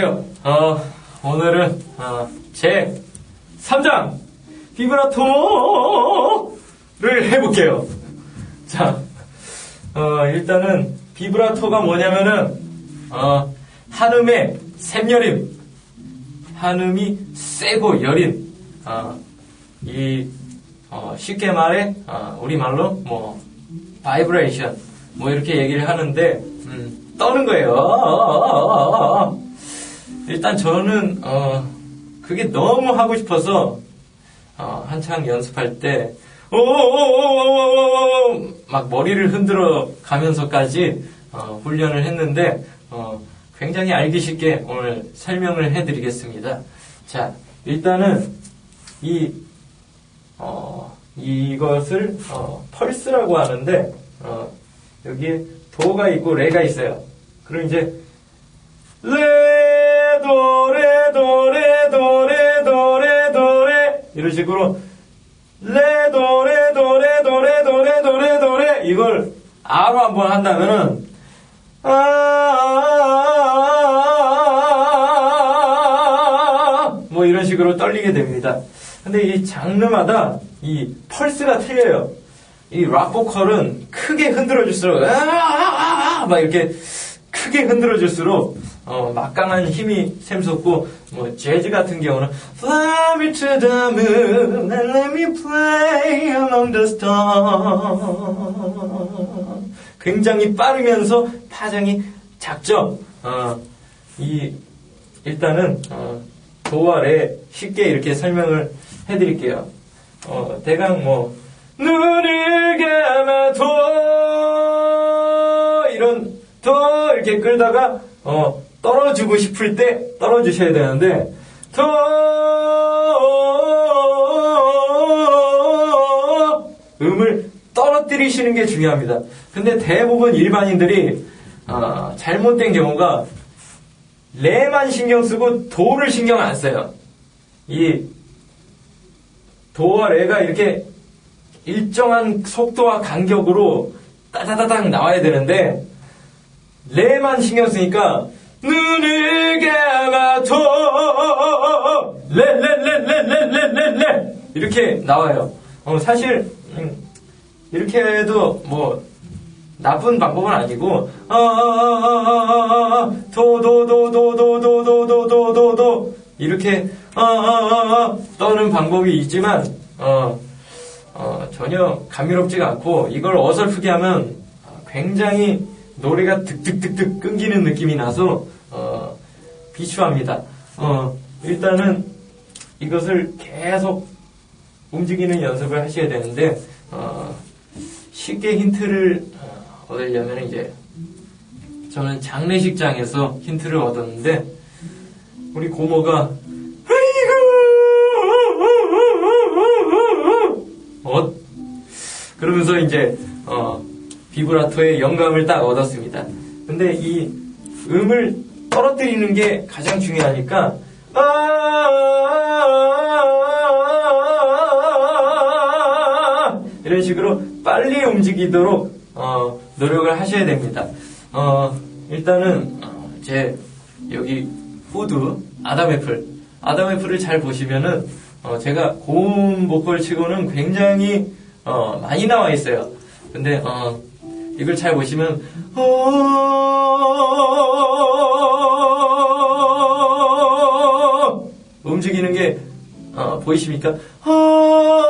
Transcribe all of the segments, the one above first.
어, 오늘은 어, 제 3장 비브라토를 해볼게요. 자, 어, 일단은 비브라토가 뭐냐면은 어, 한음의 샘여림, 한음이 세고 여린 어, 이 어, 쉽게 말해 어, 우리 말로 뭐 바이브레이션 뭐 이렇게 얘기를 하는데 음, 떠는 거예요. 일단 저는 어, 그게 너무 하고 싶어서 어, 한창 연습할 때 막 머리를 흔들어 가면서까지 어, 훈련을 했는데 굉장히 알기 쉽게 오늘 설명을 해드리겠습니다. 자, 일단은 이 이것을 펄스라고 하는데 여기에 도가 있고 레가 있어요. 그럼 이제 레 도 레 도 레 도 레 도 레 도 레 이런 식으로 레 도 레 도 레 도 레 도 레 도 레 도 레 이걸 아로 한번 한다면은 아뭐 이런 식으로 떨리게 됩니다. 근데 이 장르마다 이 펄스가 틀려요. 이 락 보컬은 크게 흔들어줄수록 아아아아 막 이렇게 크게 흔들어줄수록 어, 막강한 힘이 샘솟고 뭐 재즈 같은 경우는 Fly me to the moon and let me play among the stars 굉장히 빠르면서 파장이 작죠. 어, 이 일단은 어, 도알에 쉽게 이렇게 설명을 해드릴게요. 어, 대강 뭐 눈을 감아도 이런 더 이렇게 끌다가 어, 떨어지고 싶을 때 떨어지셔야 되는데 더 음을 떨어뜨리시는 게 중요합니다. 근데 대부분 일반인들이 어, 잘못된 경우가 레만 신경 쓰고 도를 신경 안 써요. 이 도와 레가 이렇게 일정한 속도와 간격으로 따다다닥 나와야 되는데 레만 신경 쓰니까 눈을 감아도 레레레레레레레레 이렇게 나와요. 어, 사실 음, 이렇게 해도 뭐 나쁜 방법은 아니고 어, 도도도도도도도도도도 이렇게 어, 떠는 방법이 있지만 어, 어, 전혀 감미롭지가 않고 이걸 어설프게 하면 굉장히 노래가 득득득득 끊기는 느낌이 나서 어, 비추합니다. 어, 일단은 이것을 계속 움직이는 연습을 하셔야 되는데 어, 쉽게 힌트를 어, 얻으려면 이제 저는 장례식장에서 힌트를 얻었는데 우리 고모가 아이고 어? 그러면서 이제 어, 비브라토의 영감을 딱 얻었습니다. 근데 이 음을 떨어뜨리는 게 가장 중요하니까 아 이런 식으로 빨리 움직이도록 어, 노력을 하셔야 됩니다. 어, 일단은 어, 제 여기 후드 아담 애플 아담 애플을 잘 보시면은 어, 제가 고음 보컬 치고는 굉장히 어, 많이 나와 있어요. 근데 어, 이걸 잘 보시면 어, 움직이는 게 어, 보이십니까? 어,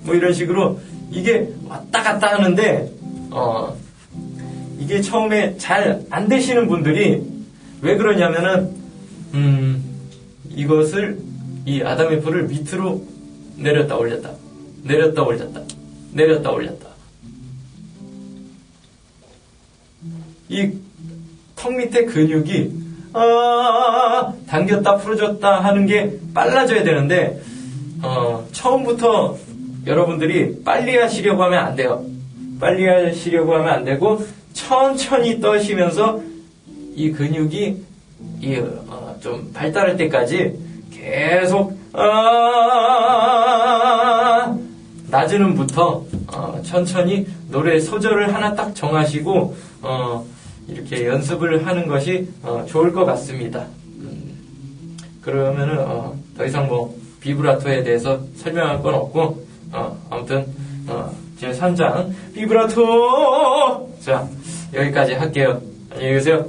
뭐 이런 식으로 이게 왔다 갔다 하는데 어, 이게 처음에 잘 안 되시는 분들이 왜 그러냐면은 음, 이것을 이 아담 애플을 밑으로 내렸다 올렸다 내렸다 올렸다 내렸다 올렸다 이 턱 밑에 근육이 아 당겼다 풀어줬다 하는 게 빨라져야 되는데 어, 처음부터 여러분들이 빨리 하시려고 하면 안 돼요. 빨리 하시려고 하면 안 되고 천천히 떠시면서 이 근육이 이, 어, 좀 발달할 때까지 계속 아, 낮은 음부터 어, 천천히 노래 소절을 하나 딱 정하시고 어, 이렇게 연습을 하는 것이 어, 좋을 것 같습니다. 음, 그러면은 어, 더 이상 뭐 비브라토에 대해서 설명할 건 없고 어, 아무튼 어, 제 3장 비브라토 자 여기까지 할게요. 안녕히 계세요.